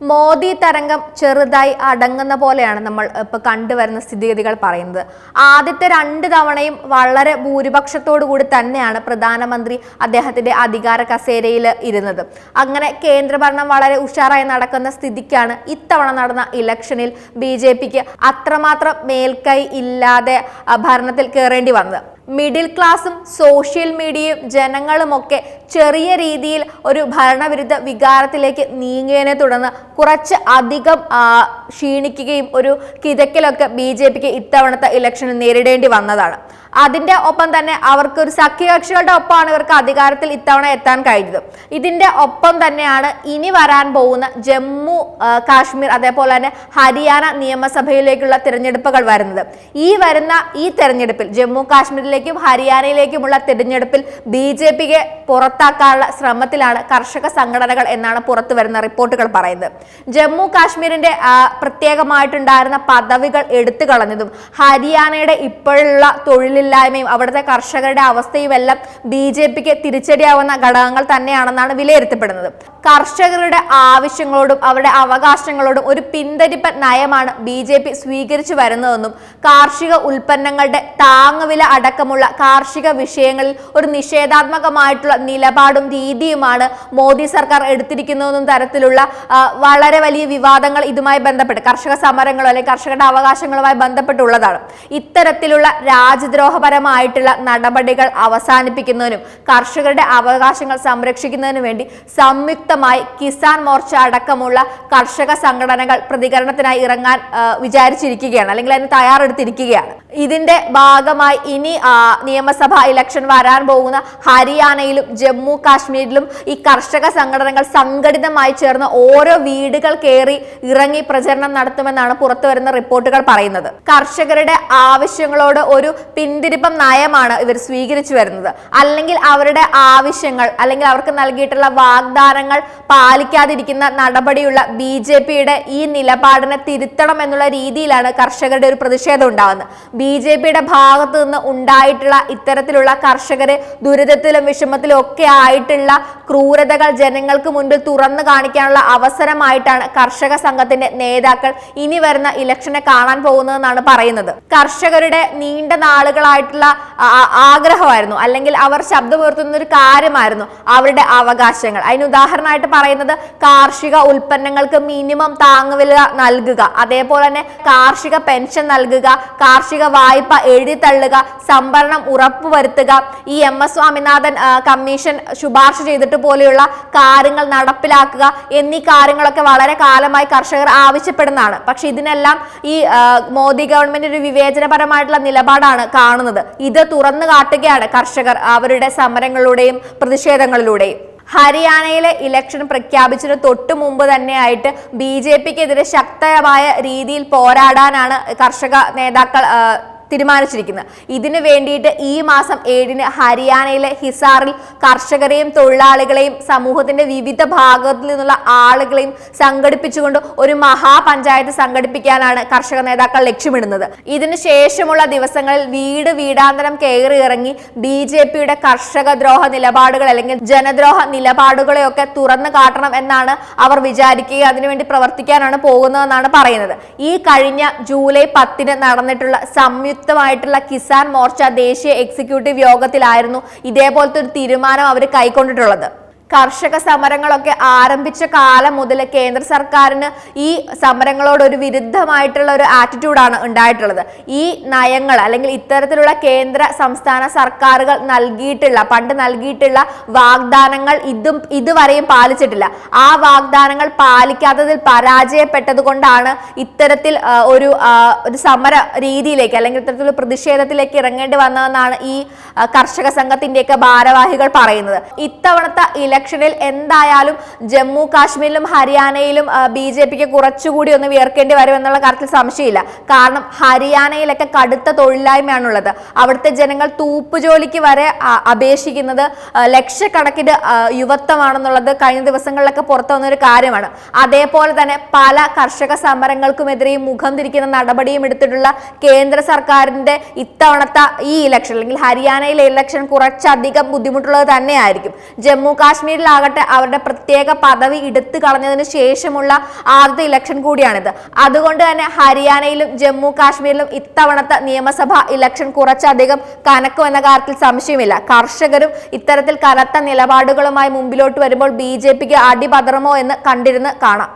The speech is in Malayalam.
മോദി തരംഗം ചെറുതായി അടങ്ങുന്ന പോലെയാണ് നമ്മൾ ഇപ്പൊ കണ്ടുവരുന്ന സ്ഥിതിഗതികൾ പറയുന്നത്. ആദ്യത്തെ രണ്ട് തവണയും വളരെ കൂടി തന്നെയാണ് പ്രധാനമന്ത്രി അദ്ദേഹത്തിന്റെ അധികാര കസേരയിൽ ഇരുന്നത്. അങ്ങനെ കേന്ദ്രഭരണം വളരെ ഉഷാറായി നടക്കുന്ന സ്ഥിതിക്കാണ് ഇത്തവണ നടന്ന ഇലക്ഷനിൽ ബി അത്രമാത്രം മേൽക്കൈ ഇല്ലാതെ ഭരണത്തിൽ കയറേണ്ടി വന്നത്. മിഡിൽ ക്ലാസും സോഷ്യൽ മീഡിയയും ജനങ്ങളുമൊക്കെ ചെറിയ രീതിയിൽ ഒരു ഭരണവിരുദ്ധ വികാരത്തിലേക്ക് നീങ്ങിയതിനെ തുടർന്ന് കുറച്ച് അധികം ക്ഷീണിക്കുകയും ഒരു കിതക്കിലൊക്കെ ബി ജെ പിക്ക് ഇത്തവണത്തെ ഇലക്ഷന് നേരിടേണ്ടി വന്നതാണ്. അതിന്റെ ഒപ്പം തന്നെ അവർക്ക് ഒരു സഖ്യകക്ഷികളുടെ ഒപ്പമാണ് ഇവർക്ക് അധികാരത്തിൽ ഇത്തവണ എത്താൻ കഴിഞ്ഞത്. ഇതിന്റെ ഒപ്പം തന്നെയാണ് ഇനി വരാൻ പോകുന്ന ജമ്മു കാശ്മീർ അതേപോലെ തന്നെ ഹരിയാന നിയമസഭയിലേക്കുള്ള തിരഞ്ഞെടുപ്പുകൾ വരുന്നത്. ഈ വരുന്ന ഈ തെരഞ്ഞെടുപ്പിൽ ജമ്മു കാശ്മീരിലേക്കും ഹരിയാനയിലേക്കുമുള്ള തിരഞ്ഞെടുപ്പിൽ ബി ജെ പിക്ക് പുറത്താക്കാനുള്ള ശ്രമത്തിലാണ് കർഷക സംഘടനകൾ എന്നാണ് പുറത്തു വരുന്ന റിപ്പോർട്ടുകൾ പറയുന്നത്. ജമ്മു കാശ്മീരിന്റെ പ്രത്യേകമായിട്ടുണ്ടായിരുന്ന പദവികൾ എടുത്തു കളഞ്ഞതും ഹരിയാനയുടെ ഇപ്പോഴുള്ള തൊഴിലില്ലായ്മയും അവിടുത്തെ കർഷകരുടെ അവസ്ഥയും എല്ലാം ബി ജെ പിക്ക് തിരിച്ചടിയാവുന്ന ഘടകങ്ങൾ തന്നെയാണെന്നാണ് വിലയിരുത്തപ്പെടുന്നത്. കർഷകരുടെ ആവശ്യങ്ങളോടും അവരുടെ അവകാശങ്ങളോടും ഒരു പിന്തരിപ്പ് നയമാണ് ബി ജെ പി സ്വീകരിച്ചു വരുന്നതെന്നും കാർഷിക ഉൽപ്പന്നങ്ങളുടെ താങ്ങുവില അടക്കമുള്ള കാർഷിക വിഷയങ്ങളിൽ ഒരു നിഷേധാത്മകമായിട്ടുള്ള നിലപാടും രീതിയുമാണ് മോദി സർക്കാർ എടുത്തിരിക്കുന്നതെന്നും തരത്തിലുള്ള വളരെ വലിയ വിവാദങ്ങൾ ഇതുമായി ബന്ധപ്പെട്ട് കർഷക സമരങ്ങളോ അല്ലെങ്കിൽ കർഷകരുടെ അവകാശങ്ങളുമായി ബന്ധപ്പെട്ടുള്ളതാണ്. ഇത്തരത്തിലുള്ള രാജ്യദ്രോഹപരമായിട്ടുള്ള നടപടികൾ അവസാനിപ്പിക്കുന്നതിനും കർഷകരുടെ അവകാശങ്ങൾ സംരക്ഷിക്കുന്നതിനു വേണ്ടി സംയുക്തമായി കിസാൻ മോർച്ച അടക്കമുള്ള കർഷക സംഘടനകൾ പ്രതികരണത്തിനായി ഇറങ്ങാൻ വിചാരിച്ചിരിക്കുകയാണ് അല്ലെങ്കിൽ അതിന് തയ്യാറെടുത്തിരിക്കുകയാണ്. ഇതിന്റെ ഭാഗമായി ഇനി നിയമസഭ ഇലക്ഷൻ വരാൻ പോകുന്ന ഹരിയാനയിലും ജമ്മു കാശ്മീരിലും ഈ കർഷക സംഘടനകൾ സംഘടിതമായി ചേർന്ന് ഓരോ വീടുകൾ കയറി ഇറങ്ങി പ്രചരണം നടത്തുമെന്നാണ് പുറത്തു വരുന്ന റിപ്പോർട്ടുകൾ പറയുന്നത്. കർഷകരുടെ ആവശ്യങ്ങളോട് ഒരു പിന്തിരിപ്പം നയമാണ് ഇവർ സ്വീകരിച്ചു വരുന്നത്. അല്ലെങ്കിൽ അവരുടെ ആവശ്യങ്ങൾ അല്ലെങ്കിൽ അവർക്ക് നൽകിയിട്ടുള്ള വാഗ്ദാനങ്ങൾ പാലിക്കാതിരിക്കുന്ന നടപടിയുള്ള ബി ജെ പിയുടെ ഈ നിലപാടിനെ തിരുത്തണം എന്നുള്ള രീതിയിലാണ് കർഷകരുടെ ഒരു പ്രതിഷേധം ഉണ്ടാകുന്നത്. ബി ജെ പിയുടെ ഭാഗത്തു നിന്ന് ഉണ്ടായിട്ടുള്ള ഇത്തരത്തിലുള്ള കർഷകരെ ദുരിതത്തിലും വിഷമത്തിലും ഒക്കെ ആയിട്ടുള്ള ക്രൂരതകൾ ജനങ്ങൾക്ക് മുൻപിൽ തുറന്നു കാണിക്കാനുള്ള അവസരമായിട്ടാണ് കർഷക സംഘത്തിന്റെ നേതാക്കൾ ഇനി വരുന്ന ഇലക്ഷനെ കാണാൻ പോകുന്നതെന്നാണ് പറയുന്നത്. കർഷകരുടെ നീണ്ട നാളുകളായിട്ടുള്ള ആഗ്രഹമായിരുന്നു. അല്ലെങ്കിൽ അവർ ശബ്ദമുയർത്തുന്ന ഒരു കാര്യമായിരുന്നു അവരുടെ അവകാശങ്ങൾ. അതിന് ഉദാഹരണമായിട്ട് പറയുന്നത് കാർഷിക ഉൽപ്പന്നങ്ങൾക്ക് മിനിമം താങ്ങുവില നൽകുക. അതേപോലെ തന്നെ കാർഷിക പെൻഷൻ നൽകുക കാർഷിക വായ്പ എഴുതിത്തള്ളുക സംഭരണം ഉറപ്പുവരുത്തുക. ഈ എം എസ് സ്വാമിനാഥൻ കമ്മീഷൻ ശുപാർശ ചെയ്തിട്ട് പോലെയുള്ള കാര്യങ്ങൾ നടപ്പിലാക്കുക എന്നീ കാര്യങ്ങളൊക്കെ വളരെ കാലമായി കർഷകർ ആവശ്യപ്പെടുന്നതാണ്. പക്ഷെ ഇതിനെല്ലാം ഈ മോദി ഗവൺമെന്റ് ഒരു വിവേചനപരമായിട്ടുള്ള നിലപാടാണ് കാണുന്നത്. ഇത് തുറന്നു കാട്ടുകയാണ് കർഷകർ അവരുടെ സമരങ്ങളിലൂടെയും പ്രതിഷേധങ്ങളിലൂടെയും. ഹരിയാനയിലെ ഇലക്ഷൻ പ്രഖ്യാപിച്ചതിന് തൊട്ടു മുമ്പ് തന്നെയായിട്ട് ബി ജെ പിക്കെതിരെ ശക്തമായ രീതിയിൽ പോരാടാനാണ് കർഷക നേതാക്കൾ തീരുമാനിച്ചിരിക്കുന്നത് ഇതിനു വേണ്ടിയിട്ട് ഈ മാസം ഏഴിന് ഹരിയാനയിലെ ഹിസാറിൽ കർഷകരെയും തൊഴിലാളികളെയും സമൂഹത്തിന്റെ വിവിധ ഭാഗത്തിൽ നിന്നുള്ള ആളുകളെയും സംഘടിപ്പിച്ചുകൊണ്ട് ഒരു മഹാപഞ്ചായത്ത് സംഘടിപ്പിക്കാനാണ് കർഷക നേതാക്കൾ ലക്ഷ്യമിടുന്നത്. ഇതിനു ശേഷമുള്ള ദിവസങ്ങളിൽ വീട് വീടാന്തരം കയറി ഇറങ്ങി ബി ജെ പിയുടെ കർഷക ദ്രോഹ നിലപാടുകൾ അല്ലെങ്കിൽ ജനദ്രോഹ നിലപാടുകളെയൊക്കെ തുറന്നു കാട്ടണം എന്നാണ് അവർ വിചാരിക്കുകയും അതിനുവേണ്ടി പ്രവർത്തിക്കാനാണ് പോകുന്നതെന്നാണ് പറയുന്നത്. ഈ കഴിഞ്ഞ ജൂലൈ പത്തിന് നടന്നിട്ടുള്ള സംയുക്തമായിട്ടുള്ള കിസാൻ മോർച്ച ദേശീയ എക്സിക്യൂട്ടീവ് യോഗത്തിലായിരുന്നു ഇതേപോലത്തെ ഒരു തീരുമാനം അവർ കൈക്കൊണ്ടിട്ടുള്ളത്. കർഷക സമരങ്ങളൊക്കെ ആരംഭിച്ച കാലം മുതൽ കേന്ദ്ര സർക്കാരിന് ഈ സമരങ്ങളോട് ഒരു വിരുദ്ധമായിട്ടുള്ള ഒരു ആറ്റിറ്റ്യൂഡാണ് ഉണ്ടായിട്ടുള്ളത്. ഈ നയങ്ങൾ അല്ലെങ്കിൽ ഇത്തരത്തിലുള്ള കേന്ദ്ര സംസ്ഥാന സർക്കാരുകൾ നൽകിയിട്ടുള്ള പണ്ട് നൽകിയിട്ടുള്ള വാഗ്ദാനങ്ങൾ ഇതും ഇതുവരെയും പാലിച്ചിട്ടില്ല. ആ വാഗ്ദാനങ്ങൾ പാലിക്കാത്തതിൽ പരാജയപ്പെട്ടത് കൊണ്ടാണ് ഇത്തരത്തിൽ ഒരു ഒരു സമര രീതിയിലേക്ക് അല്ലെങ്കിൽ ഇത്തരത്തിലുള്ള പ്രതിഷേധത്തിലേക്ക് ഇറങ്ങേണ്ടി വന്നതെന്നാണ് ഈ കർഷക സംഘത്തിന്റെയൊക്കെ ഭാരവാഹികൾ പറയുന്നത്. ഇത്തവണത്തെ ഇലക്ഷനിൽ എന്തായാലും ജമ്മു കാശ്മീരിലും ഹരിയാനയിലും ബി ജെ പിക്ക് കുറച്ചുകൂടി ഒന്ന് വിയർക്കേണ്ടി വരുമെന്നുള്ള കാര്യത്തിൽ സംശയമില്ല. കാരണം ഹരിയാനയിലൊക്കെ കടുത്ത തൊഴിലില്ലായ്മയാണുള്ളത്. അവിടുത്തെ ജനങ്ങൾ തൂപ്പുജോലിക്ക് വരെ ആ, അപേക്ഷിക്കുന്നത് ലക്ഷക്കണക്കിന് യുവത്വമാണെന്നുള്ളത് കഴിഞ്ഞ ദിവസങ്ങളിലൊക്കെ പുറത്തു വന്നൊരു കാര്യമാണ്. അതേപോലെ തന്നെ പല കർഷക സമരങ്ങൾക്കുമെതിരെയും മുഖം തിരിക്കുന്ന നടപടിയും എടുത്തിട്ടുള്ള കേന്ദ്ര സർക്കാരിന്റെ ഇത്തവണത്തെ ഈ ഇലക്ഷൻ അല്ലെങ്കിൽ ഹരിയാനയിലെ ഇലക്ഷൻ കുറച്ചധികം ബുദ്ധിമുട്ടുള്ളത് തന്നെയായിരിക്കും. ജമ്മു കാശ്മീർ കാശ്മീരിലാകട്ടെ അവരുടെ പ്രത്യേക പദവി എടുത്തു കളഞ്ഞതിന് ശേഷമുള്ള ആദ്യത്തെ ഇലക്ഷൻ കൂടിയാണിത്. അതുകൊണ്ട് തന്നെ ഹരിയാനയിലും ജമ്മു കാശ്മീരിലും ഇത്തവണത്തെ നിയമസഭാ ഇലക്ഷൻ കുറച്ചധികം കനക്കും എന്ന കാര്യത്തിൽ സംശയമില്ല. കർഷകരും ഇത്തരത്തിൽ കനത്ത നിലപാടുകളുമായി മുമ്പിലോട്ട് വരുമ്പോൾ ബി ജെ പിക്ക് അടിപതറുമോ എന്ന് കണ്ടിരുന്ന് കാണാം.